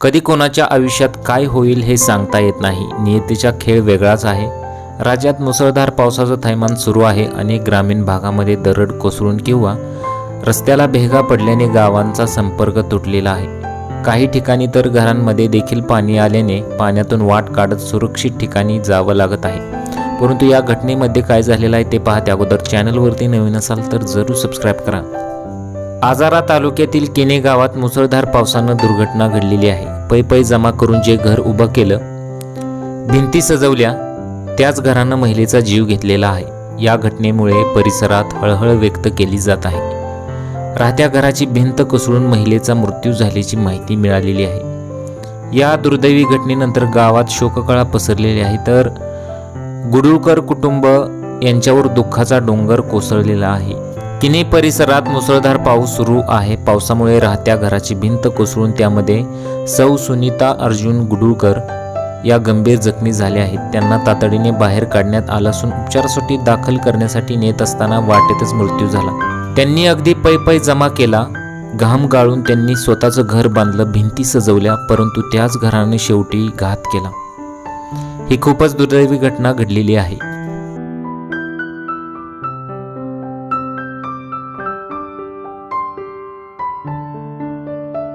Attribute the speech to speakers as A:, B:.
A: कधी कोणाच्या आयुष्यात काय होईल हे सांगता येत नाही. नियतीचा खेळ वेगळाच आहे. राज्यात मुसळधार पावसाचं थैमान सुरू आहे. अनेक ग्रामीण भागामध्ये दरड कोसळून किंवा रस्त्याला भेगा पडल्याने गावांचा संपर्क तुटलेला आहे. काही ठिकाणी तर घरांमध्ये देखील पाणी आल्याने पाण्यातून वाट काढत सुरक्षित ठिकाणी जावं लागत आहे. परंतु या घटनेमध्ये काय झालेलं आहे ते पाहते अगोदर चॅनलवरती नवीन असाल तर जरूर सबस्क्राईब करा. आजारा तालुक्यातील केने गावात मुसळधार पावसानं दुर्घटना घडलेली आहे. पै पै जमा करून जे घर उभं केलं भिंती सजवल्या त्याच घरानं महिलेचा जीव घेतलेला आहे. या घटनेमुळे परिसरात हळहळ व्यक्त केली जात आहे. राहत्या घराची भिंत कोसळून महिलेचा मृत्यू झाल्याची माहिती मिळालेली आहे. या दुर्दैवी घटनेनंतर गावात शोककळा पसरलेली आहे तर गुडुळकर कुटुंब यांच्यावर दुःखाचा डोंगर कोसळलेला आहे. किनी परिसरात मुसळधार पाऊस सुरू आहे. पावसामुळे राहत्या घराची भिंत कोसळून त्यामध्ये सौ सुनीता अर्जुन गुडुळकर या गंभीर जखमी झाल्या आहेत. त्यांना तातडीने बाहेर काढण्यात आलं असून उपचारासाठी दाखल करण्यासाठी नेत असताना वाटेतच मृत्यू झाला. त्यांनी अगदी पै पै जमा केला. घाम गाळून त्यांनी स्वतःचं घर बांधलं भिंती सजवल्या परंतु त्याच घराने शेवटी घात केला. ही खूपच दुर्दैवी घटना घडलेली आहे.